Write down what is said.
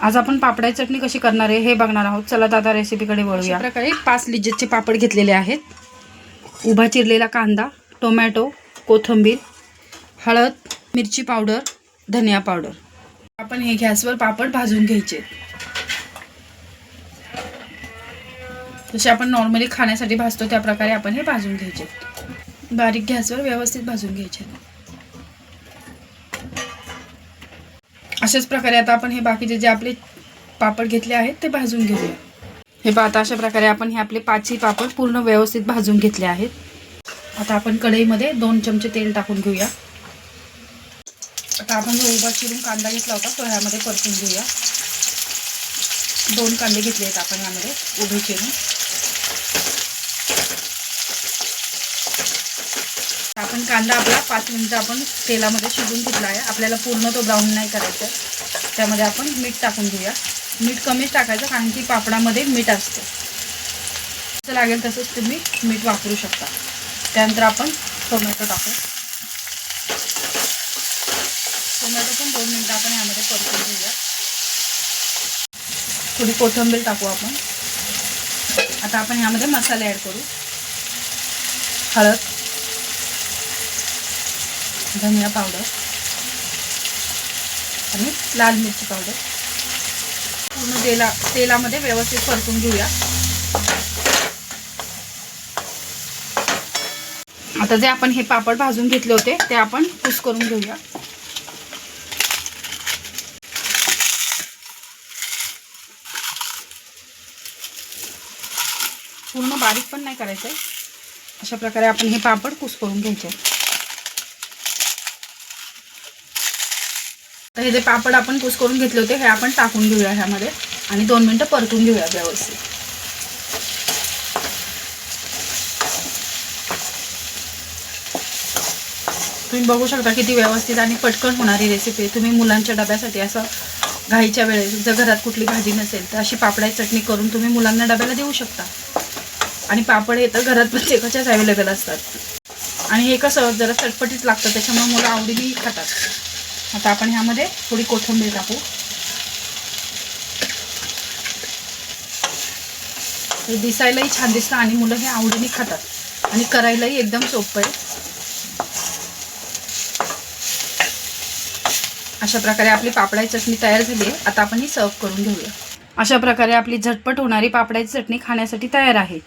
आज आपण पापडाची चटणी कशी करणार आहे हे बघणार आहोत. चला दादा रेसिपीकडे वळूया. प्रकारे पाच लिज्जतचे पापड घेतलेले आहेत. उभा चिरलेला कांदा टोमॅटो कोथिंबीर हळद मिरची पावडर धनिया पावडर. आपण हे गॅसवर पापड भाजून घ्यायचे. जसे आपण नॉर्मली खाण्यासाठी भाजतो त्या प्रकारे आपण हे भाजून घ्यायचे. बारीक गॅसवर व्यवस्थित भाजून घ्यायचे. अशाच प्रकारे आता आपण हे बाकीचे जे आपले पापड घेतले आहेत ते भाजून घेऊया. हे पहा आता अशा प्रकारे आपण हे आपले पाचही पापड पूर्ण व्यवस्थित भाजून घेतले आहेत. आता आपण कढईमध्ये दोन चमचे तेल टाकून घेऊया. आता आपण जो उभा चिरून कांदा घेतला होता तो ह्यामध्ये परतून घेऊया. दोन कांदे घेतले आहेत आपण यामध्ये उभे चिरून. आपण कांदा आपला पाच मिनटं आपण तेलामध्ये शिजून घेतला आहे. आपल्याला पूर्ण तो ब्राऊन नाही करायचा त्यामध्ये आपण मीठ टाकून घेऊया. मीठ कमीच टाकायचं कारण की पापडामध्ये मीठ असतं. जसं लागेल तसंच तुम्ही मीठ वापरू शकता. त्यानंतर आपण टोमॅटो टाकू टोमॅटो पण दोन मिनटं आपण यामध्ये परतून घेऊया. थोडी कोथिंबीर टाकू आपण. आता आपण यामध्ये मसाले ॲड करू. हळद. धनिया पावडर आणि लाल मिरची पावडर पूर्ण तेला तेलामध्ये व्यवस्थित परतून घेऊया. आता जे आपण हे पापड भाजून घेतले होते ते आपण कुस करून घेऊया. पूर्ण बारीक पण नाही करायचं आहे अशा प्रकारे आपण हे पापड कुस करून घ्यायचे. तर हे जे पापड आपण कुस करून घेतले होते हे आपण टाकून घेऊया ह्यामध्ये. आणि दोन मिनटं परतून घेऊया व्यवस्थित. तुम्ही बघू शकता किती व्यवस्थित आणि पटकन होणारी रेसिपी आहे. तुम्ही मुलांच्या डब्यासाठी असं घाईच्या वेळेस जर घरात कुठली भाजी नसेल तर अशी पापडाची चटणी करून तुम्ही मुलांना डब्याला देऊ शकता. आणि पापड हे तर घरात प्रत्येकाच्याच अवेलेबल असतात. आणि हे कसं जरा चटपटीत लागतं त्याच्यामुळे मुलं आवडीने खातात. आता आपण ह्यामध्ये थोडी कोथिंबीर टाकू. हे दिसायलाही छान दिसतं आणि मुलं हे आवडीने खातात. आणि करायलाही एकदम सोपं आहे. अशा प्रकारे आपली पापडाची चटणी तयार झाली आहे. आता आपण ही सर्व करून घेऊया. अशा प्रकारे आपली झटपट होणारी पापडाची चटणी खाण्यासाठी तयार आहे.